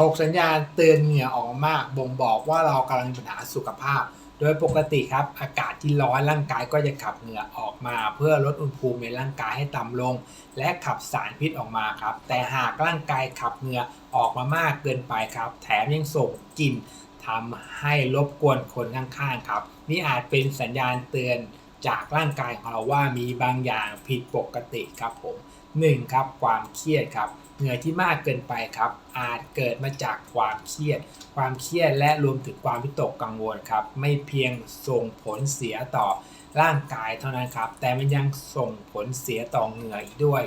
6 สัญญาณเตือนเหงื่อออกมาก บ่งบอกว่าเรากำลังมีปัญหาสุขภาพ โดยปกติครับ อากาศที่ร้อนร่างกายก็จะขับเหงื่อออกมา เพื่อลดอุณหภูมิในร่างกายให้ต่ำลง และขับสารพิษออกมาครับ แต่หากร่างกายขับเหงื่อออกมามากเกินไปครับ แถมยังส่งกลิ่นทำให้รบกวนคนข้างๆครับ นี่อาจเป็นสัญญาณเตือนจากร่างกายของเราว่ามีบางอย่างผิดปกติครับผม 1. ครับความเครียดครับเหงื่อที่มากเกินไปครับ อาจเกิดมาจากความเครียด ความเครียดและรวมถึงความวิตกกังวลครับ ไม่เพียงส่งผลเสียต่อร่างกายเท่านั้นครับ แต่มันยังส่งผลเสียต่อเหงื่ออีกด้วย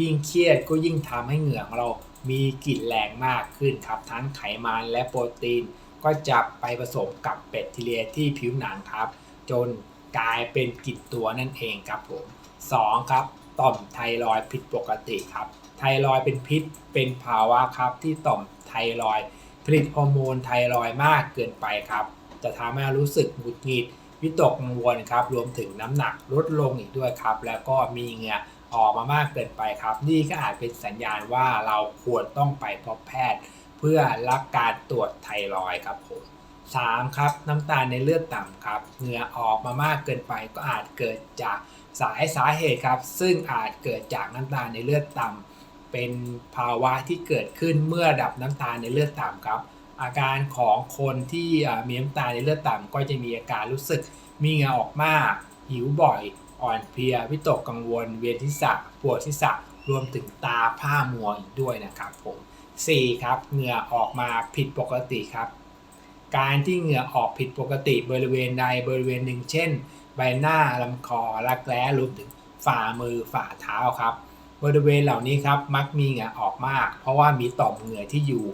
ยิ่งเครียดก็ยิ่งทำให้เหงื่อของเรามีกลิ่นแรงมากขึ้นครับ ทั้งไขมันและโปรตีน ก็จะไปผสมกับแบคทีเรียที่ผิวหนังครับ จนกลายเป็นกลิ่นตัวนั่นเองครับผม 2. ครับ ต่อมไทรอยด์ผิดปกติครับ ไทรอยด์เป็นพิษเป็นภาวะครับที่ต่อมไทรอยด์ผลิตฮอร์โมนไทรอยด์มากเกินไปครับ จะทำให้รู้สึกหงุดหงิดวิตกกังวลครับ รวมถึงน้ำหนักลดลงอีกด้วยครับ แล้วก็มีเหงื่อออกมามากเกินไปครับ นี่ก็อาจเป็นสัญญาณว่าเราควรต้องไปพบแพทย์ เพื่อรับการตรวจไทรอยด์ครับผม 3. ครับน้ำตาลในเลือดต่ำครับเหงื่อออกมามากเกินไปก็อาจเกิดจาก สายสาเหตุครับ ซึ่งอาจเกิดจากน้ำตาลในเลือดต่ำเป็นภาวะที่เกิดขึ้นเมื่อดับน้ำตาลในเลือดต่ำครับ อาการของคนที่มีน้ำตาลในเลือดต่ำก็จะมีอาการรู้สึกมีเหงื่อออกมาก หิวบ่อย อ่อนเพลียวิตกกังวล เวียนศีรษะปวดศีรษะรวมถึงตาผ้ามัวอีกด้วยนะครับผม 4. ครับเหงื่อออกมาผิดปกติครับ การที่เหงื่อออกผิดปกติบริเวณใดบริเวณหนึ่ง เช่น ใบหน้าลำคอรักแร้รวมถึงฝ่ามือฝ่าเท้าครับ บริเวณเหล่านี้ครับมักมีเหงื่อออกมาก เพราะว่ามีต่อมเหงื่อที่อยู่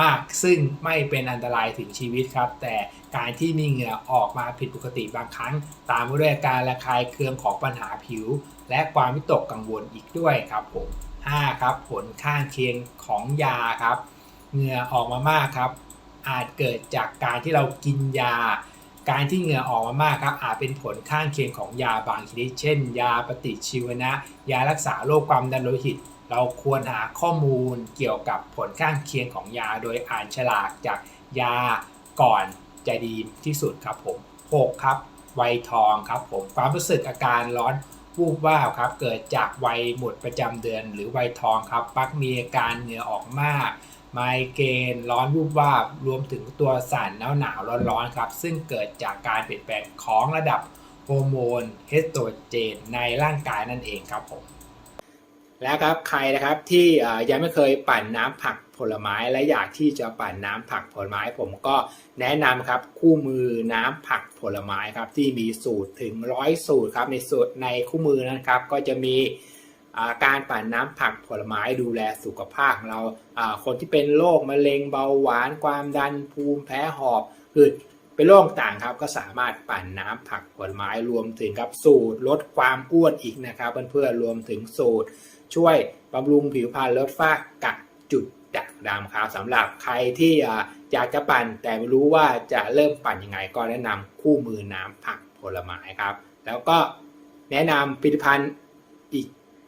มากซึ่งไม่เป็นอันตรายถึงชีวิตครับ แต่การที่มีเหงื่อออกมาผิดปกติบางครั้ง ตามมาด้วยอาการระคายเคืองของปัญหาผิว และความวิตกกังวลอีกด้วยครับผม 5. ครับผลข้างเคียงของยาครับ เหงื่อออกมามากครับ อาจเกิดจากการที่เรากินยา การที่เหงื่อออกมามากครับอาจเป็นผลข้างเคียงของยาบางชนิด เช่น ยาปฏิชีวนะ ยารักษาโรคความดันโลหิต เราควรหาข้อมูลเกี่ยวกับผลข้างเคียงของยา โดยอ่านฉลากจากยาก่อนจะดีที่สุดครับผม 6. ครับ ไวทองครับผม ความรู้สึกอาการร้อนวูบว่าบครับ เกิดจากวัยหมดประจำเดือนหรือวัยทองครับมักมีอาการเหงื่อออกมาก ไมเกรนร้อนวูบวาบรวมถึงตัวสั่นหนาวหนาวร้อนๆครับ ซึ่งเกิดจากการเปลี่ยนแปลงของระดับฮอร์โมนเฮสโตรเจนในร่างกายนั่นเองครับผมแล้วครับใครนะครับที่ยังไม่เคยปั่นน้ำผักผลไม้และอยากที่จะปั่นน้ำผักผลไม้ ผมก็แนะนำครับคู่มือน้ำผักผลไม้ครับที่มีสูตรถึงร้อยสูตรครับในสูตรในคู่มือนะครับก็จะมี การปั่นน้ำผักผลไม้ดูแลสุขภาพของเราคนที่เป็นโรคมะเร็งเบาหวานความดันภูมิแพ้หอบหืดเป็นโรคต่างครับก็สามารถปั่นน้ำผักผลไม้รวมถึงครับสูตรลดความอ้วนอีกนะครับเพื่อนๆรวมถึงสูตร ช่วยบำรุงผิวพรรณลดฝ้ากัดจุดด่างดำครับสำหรับใครที่อยากจะปั่นแต่ไม่รู้ว่าจะเริ่มปั่นยังไงก็แนะนำคู่มือน้ำผักผลไม้ครับ แล้วก็แนะนำผลิตภัณฑ์อีก